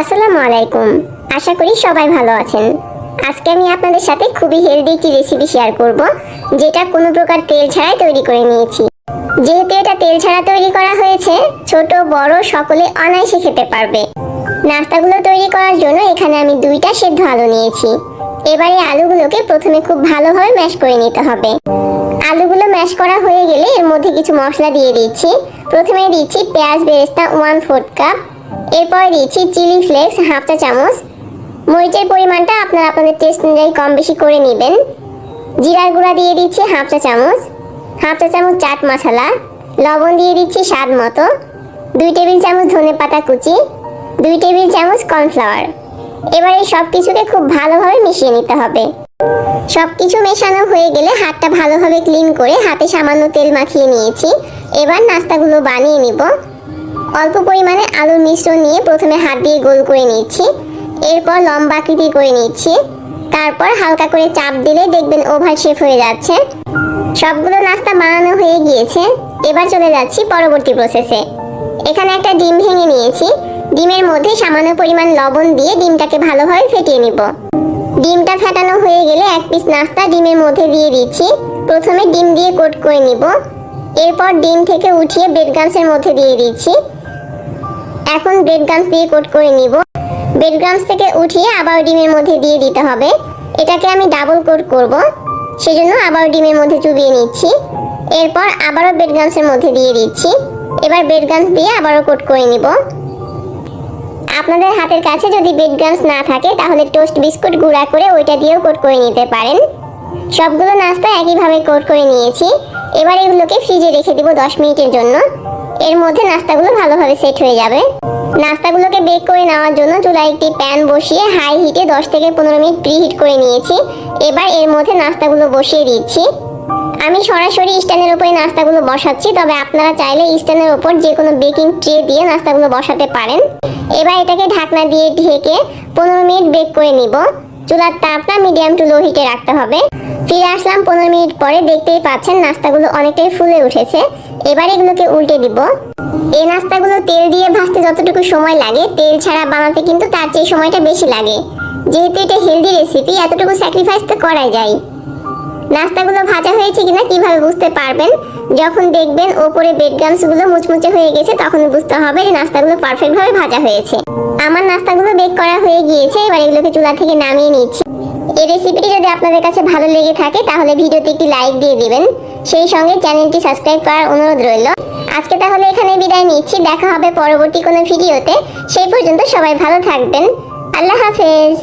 আসসালামু আলাইকুম। আশা করি সবাই ভালো আছেন। আজকে আমি আপনাদের সাথে খুবই হেলদি একটি রেসিপি শেয়ার করব, যেটা কোনো প্রকার তেল ছাড়াই তৈরি করে নিয়েছি। যেহেতু এটা তেল ছাড়া তৈরি করা হয়েছে, ছোট, বড় সকলে অনায়াসে খেতে পারবে। নাস্তাগুলো তৈরি করার জন্য এখানে আমি দুইটা সেদ্ধ আলু নিয়েছি। এবারে আলুগুলোকে প্রথমে খুব ভালোভাবে ম্যাশ করে নিতে হবে। আলুগুলো ম্যাশ করা হয়ে গেলে এর মধ্যে কিছু মশলা দিয়ে দিচ্ছি। প্রথমে দিচ্ছি পেঁয়াজ বেরেস্তা ওয়ান ফোর্থ কাপ। এরপরে দিচ্ছি চিলি ফ্লেক্স হাফ চা চামচ। মরিচের পরিমাণটা আপনারা আপনাদের টেস্ট অনুযায়ী কম বেশি করে নেবেন। জিরার গুঁড়া দিয়ে দিচ্ছি হাফ চা চামচ। হাফ চা চামচ চাট মশলা। লবণ দিয়ে দিচ্ছি স্বাদ মতো। দুই টেবিল চামচ ধনে পাতা কুচি। দুই টেবিল চামচ কর্নফ্লাওয়ার। এবারে সব কিছুকে খুব ভালোভাবে মিশিয়ে নিতে হবে। সব কিছু মেশানো হয়ে গেলে হাতটা ভালোভাবে ক্লিন করে হাতে সামান্য তেল মাখিয়ে নিয়েছি। এবার নাস্তাগুলো বানিয়ে নিব। অল্প পরিমাণে আলুর মিশ্রণ নিয়ে প্রথমে হাত দিয়ে গোল করে নিচ্ছি এরপর লম্বা আকৃতি করে নিচ্ছি তারপর হালকা করে চাপ দিলে দেখবেন ওভার শেপ হয়ে যাচ্ছে। সবগুলো নাস্তা বানানো হয়ে গিয়েছে। এবার চলে যাচ্ছি পরবর্তী প্রসেসে এখানে একটা ডিম ভেঙে নিয়েছি। ডিমের মধ্যে সামান্য পরিমাণ লবণ দিয়ে ডিমটাকে ভালোভাবে ফেটিয়ে নিব। ডিমটা ফেটানো হয়ে গেলে এক পিস নাস্তা ডিমের মধ্যে দিয়ে দিচ্ছি। প্রথমে ডিম দিয়ে কোট করে নিব। এরপর ডিম থেকে উঠিয়ে ব্রেড গামসের মধ্যে দিয়ে দিচ্ছি। এখন ব্রেড দিয়ে কোট করে নিব। ব্রেড গামস থেকে উঠিয়ে আবার ডিমের মধ্যে দিয়ে দিতে হবে। এটাকে আমি ডাবল কোট করব। সেজন্য আবার ডিমের মধ্যে চুবিয়ে নিচ্ছি। এরপর আবারও ব্রেড মধ্যে দিয়ে দিচ্ছি। এবার ব্রেড গামস দিয়ে আবারও কোট করে নিব। আপনাদের হাতের কাছে যদি ব্রেড না থাকে, তাহলে টোস্ট বিস্কুট গুঁড়া করে ওইটা দিয়েও কোট করে নিতে পারেন। সবগুলো নাস্তা একইভাবে কোট করে নিয়েছি। এবার এগুলোকে ফ্রিজে রেখে দিব দশ মিনিটের জন্য। এর মধ্যে নাস্তাগুলো ভালোভাবে সেট হয়ে যাবে। নাস্তাগুলোকে বেক করে নেওয়ার জন্য চুলায় একটি প্যান বসিয়ে হাই হিটে দশ থেকে পনেরো মিনিট প্রিহিট করে নিয়েছি। এবার এর মধ্যে নাস্তাগুলো বসিয়ে দিচ্ছি। আমি সরাসরি স্ট্যান্ডের উপরে নাস্তাগুলো বসাচ্ছি, তবে আপনারা চাইলে স্ট্যান্ডের উপর যে কোনো বেকিং ট্রে দিয়ে নাস্তাগুলো বসাতে পারেন। এবার এটাকে ঢাকনা দিয়ে ঢেকে পনেরো মিনিট বেক করে নিব। চুলার তাপটা মিডিয়াম টু লো হিটে রাখতে হবে। ফিরে আসলাম পনেরো মিনিট পরে, দেখতেই পাচ্ছেন নাস্তাগুলো অনেকটাই ফুলে উঠেছে। এবার এগুলোকে উল্টে দিব। এই নাস্তাগুলো তেল দিয়ে ভাজতে যতটুকু সময় লাগে, তেল ছাড়া বানাতে কিন্তু তার চেয়ে সময়টা বেশি লাগে। যেহেতু এটা হেলদি রেসিপি এতটুকু স্যাক্রিফাইস তো করাই যায়। নাস্তাগুলো ভাজা হয়েছে কিনা কীভাবে বুঝতে পারবেন? যখন দেখবেন ওপরে ব্রেডগুলো মুচমুচে হয়ে গেছে, তখন বুঝতে হবে যে নাস্তাগুলো পারফেক্টভাবে ভাজা হয়েছে। আমার নাস্তাগুলো বেক করা হয়ে গিয়েছে, এবার এগুলোকে চুলা থেকে নামিয়ে নিচ্ছি। এই রেসিপিটি যদি আপনাদের কাছে ভালো লেগে থাকে, তাহলে ভিডিওতে একটি লাইক দিয়ে দিবেন। সেই সঙ্গে চ্যানেলটি সাবস্ক্রাইব করার অনুরোধ রইল। আজকে তাহলে এখানে বিদায় নিচ্ছি। দেখা হবে পরবর্তী কোনো ভিডিওতে। সেই পর্যন্ত সবাই ভালো থাকবেন। আল্লাহ হাফেজ।